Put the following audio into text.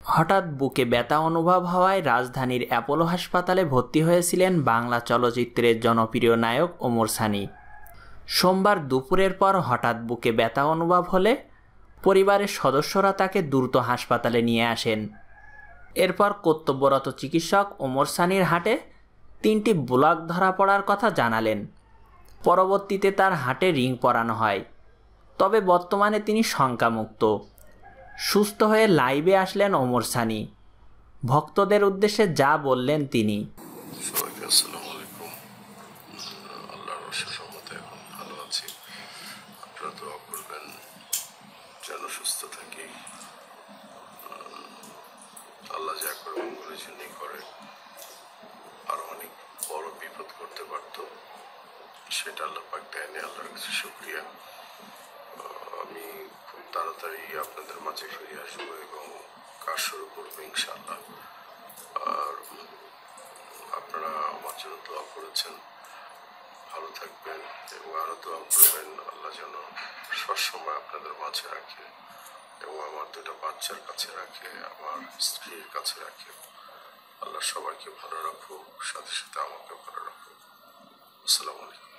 হঠাৎ বুকে ব্যথা অনুভব হওয়ায় রাজধানীর অ্যাপোলো হাসপাতালে ভর্তি হয়েছিলেন বাংলা চলচ্চিত্রের জনপ্রিয় নায়ক ওমর সানি। সোমবার দুপুরের পর হঠাৎ বুকে ব্যথা অনুভব হলে পরিবারের সদস্যরা তাকে দ্রুত হাসপাতালে নিয়ে আসেন। এরপর কর্তব্যরত চিকিৎসক ওমর সানির হাটে তিনটি ব্লক ধরা পড়ার কথা জানালেন। পরবর্তীতে তার হাটে রিং পরানো হয়। তবে বর্তমানে তিনি শঙ্কামুক্ত। সুস্থ হয়ে লাইভে আসলেন ওমর সানি। ভক্তদের উদ্দেশ্যে যা বললেন তিনি। করতে পারতো। সেটা আল্লাহ পাক দেয়নি আল্লাহর কাছে শুক্রিয়া। আমি খুব তাড়াতাড়ি আপনাদের মাঝে ফিরে আসব এবং কাজ শুরু করব ইনশাআল্লাহ। আর, আপনারা আমার জন্য দোয়া করেছেন। ভালো থাকবেন এবং আরও দোয়া করবেন, আল্লাহ যেন সবসময় আপনাদের মাঝে রাখে এবং আমার দুটো বাচ্চার কাছে রাখে, আমার স্ত্রীর কাছে রাখে। আল্লাহ সবাইকে ভালো রাখুক, সাথে সাথে আমাকে ভালো রাখুক। আসসালামু আলাইকুম।